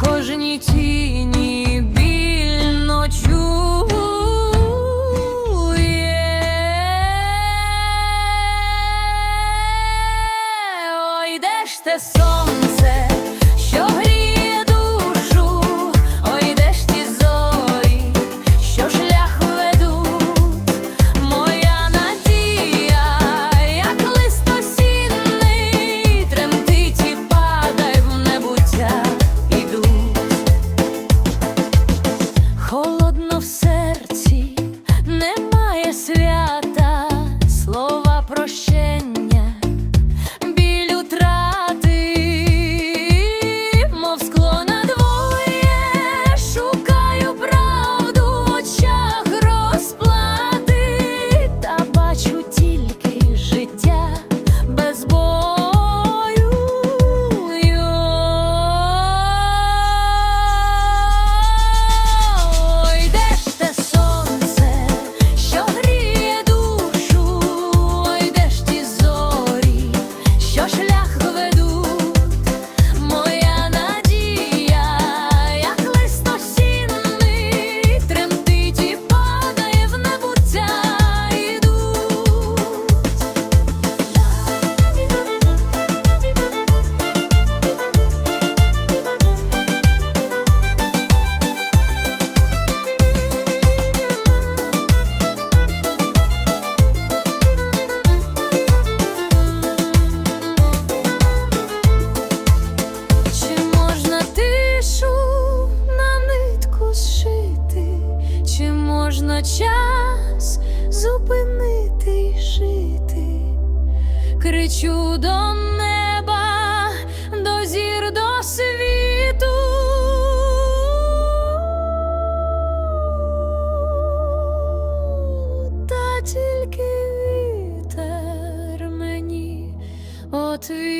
кожній тіні більно чує. Ой, де ж те сонце. в серці. кричу до неба, до зір до світу. Та тільки вітер мені отвіт.